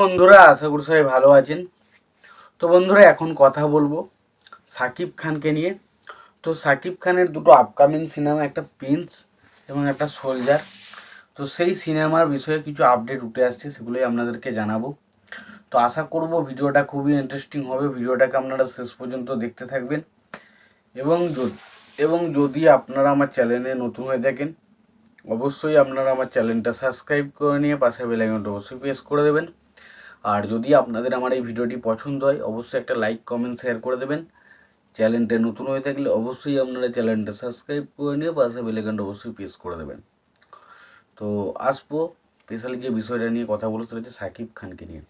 বন্ধুরা, আশা করি সবাই ভালো আছেন। তো বন্ধুরা, এখন কথা বলব সাকিব খানকে নিয়ে। তো সাকিব খানের দুটো আপকামিং সিনেমা একটা প্রিন্স এবং একটা সোলজার তো সেই সিনেমার বিষয়ে কিছু আপডেট উঠে আসছে, সেগুলোই আপনাদেরকে জানাব। তো আশা করব ভিডিওটা খুবই ইন্টারেস্টিং হবে। ভিডিওটাকে আপনারা শেষ পর্যন্ত দেখতে থাকবেন। এবং এবং যদি আপনারা আমার চ্যানেলে নতুন হয়ে থাকেন, অবশ্যই আপনারা আমার চ্যানেলটা সাবস্ক্রাইব করে নিয়ে পাশে বেলাইকনটা অবশ্যই প্রেস করে দেবেন। আর যদি আপনাদের আমার এই ভিডিওটি পছন্দ হয়, অবশ্যই একটা লাইক কমেন্ট শেয়ার করে দেবেন। চ্যানেলটা নতুন হয়ে থাকলে অবশ্যই আপনারা চ্যানেলটা সাবস্ক্রাইব করে নিয়ে পাশে বেলাইকনটা অবশ্যই প্রেস করে দেবেন। তো আসব স্পেশালি যে বিষয়টা নিয়ে কথা বলতে হচ্ছে সাকিব খানকে নিয়ে।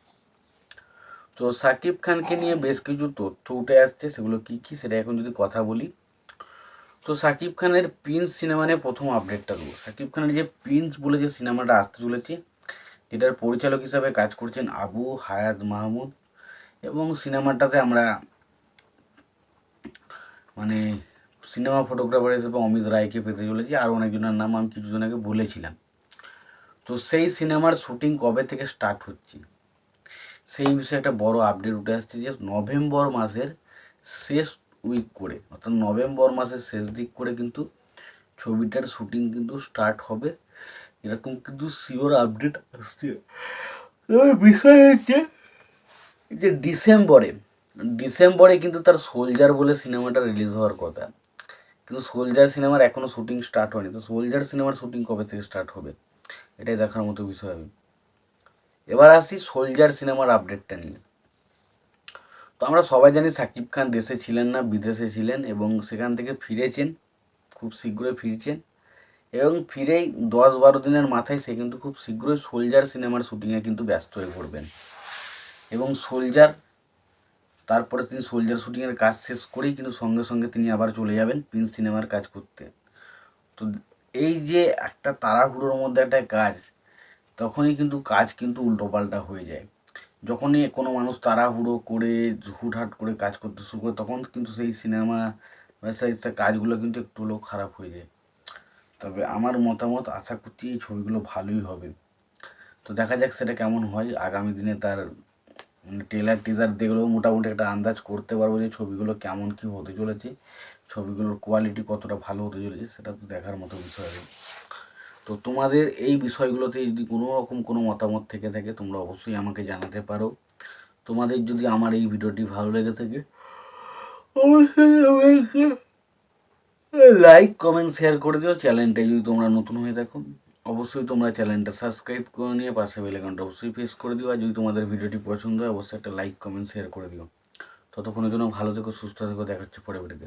তো সাকিব খানকে নিয়ে বেশ কিছু তথ্য উঠে আসছে, সেগুলো কী কী সেটা এখন যদি কথা বলি। তো সাকিব খানের প্রিন্স সিনেমা নিয়ে প্রথম আপডেটটা দেবো। সাকিব খানের যে প্রিন্স বলে যে সিনেমাটা আসতে চলেছে এটার পরিচালক হিসাবে কাজ করছেন আবু হায়াত মাহমুদ। এবং সিনেমাটাতে আমরা মানে সিনেমা ফটোগ্রাফার হিসেবে অমিত রায়কে পেতে চলেছি। আর অনেকজনের নাম আমি কিছুজন আগে বলেছিলাম। তো সেই সিনেমার শুটিং কবে থেকে স্টার্ট হচ্ছে? সেই বিষয়ে একটা বড় আপডেট উঠে আসছে যে নভেম্বর মাসের শেষ উইক করে, অর্থাৎ নভেম্বর মাসের শেষ দিক করে কিন্তু ছবিটার শুটিং কিন্তু স্টার্ট হবে। এরকম কিন্তু শিওর আপডেট আসছে। বিষয় হচ্ছে যে ডিসেম্বরে ডিসেম্বরে কিন্তু তার সোলজার বলে সিনেমাটা রিলিজ হওয়ার কথা। কিন্তু সোলজার সিনেমার এখনও শুটিং স্টার্ট হয়নি। তো সোলজার সিনেমার শুটিং কবে থেকে স্টার্ট হবে? এটাই দেখার মতো বিষয় হবে এবার আসি সোলজার সিনেমার আপডেটটা নিয়ে। তো আমরা সবাই জানি সাকিব খান দেশে ছিলেন না বিদেশে ছিলেন এবং সেখান থেকে ফিরেছেন খুব শীঘ্রই ফিরছেন। এবং ফিরেই দশ বারো দিনের মাথায় সে কিন্তু খুব শীঘ্রই সোলজার সিনেমার শুটিংয়ে কিন্তু ব্যস্ত হয়ে পড়বেন। এবং সোলজার তারপরে তিনি সোলজার শুটিংয়ের কাজ শেষ করেই কিন্তু সঙ্গে সঙ্গে তিনি আবার চলে যাবেন প্রিন্স সিনেমার কাজ করতে। তো এই যে একটা তাড়াহুড়োর মধ্যে একটা কাজ, তখনই কিন্তু কাজ কিন্তু উল্টোপাল্টা হয়ে যায়। যখনই কোনো মানুষ তাড়াহুড়ো করে, হুটহাট করে কাজ করতে শুরু করে, তখন কিন্তু সেই সিনেমা বা সেই কাজগুলো কিন্তু একটু হলেও খারাপ হয়ে যায়। তবে আমার মতামত, আশা করছি এই ছবিগুলো ভালোই হবে। তো দেখা যাক সেটা কেমন হয়। আগামী দিনে তার ট্রেলার টিজার দেখলেও মোটামুটি একটা আন্দাজ করতে পারব যে ছবিগুলো কেমন কী হতে চলেছে, ছবিগুলোর কোয়ালিটি কতটা ভালো হতে চলেছে, সেটা তো দেখার মতো বিষয় তো তোমাদের এই বিষয়গুলোতে যদি কোনো রকম কোনো মতামত থেকে থাকে, তোমরা অবশ্যই আমাকে জানাতে পারো। তোমাদের যদি আমার এই ভিডিওটি ভালো লেগে থাকে, অবশ্যই লাইক কমেন্ট শেয়ার করে দিও। চ্যানেলটা যদি তোমরা নতুন হয়ে থাকো, অবশ্যই তোমরা চ্যানেলটা সাবস্ক্রাইব করে নিয়ে পাশে বেলাইকনটা অবশ্যই প্রেস করে দিও। আর যদি তোমাদের ভিডিওটি পছন্দ হয়, অবশ্যই একটা লাইক কমেন্ট শেয়ার করে দিও। ততক্ষণের জন্য ভালো থেকো, সুস্থ থেকো, দেখাচ্ছে পরে ভিডিওতে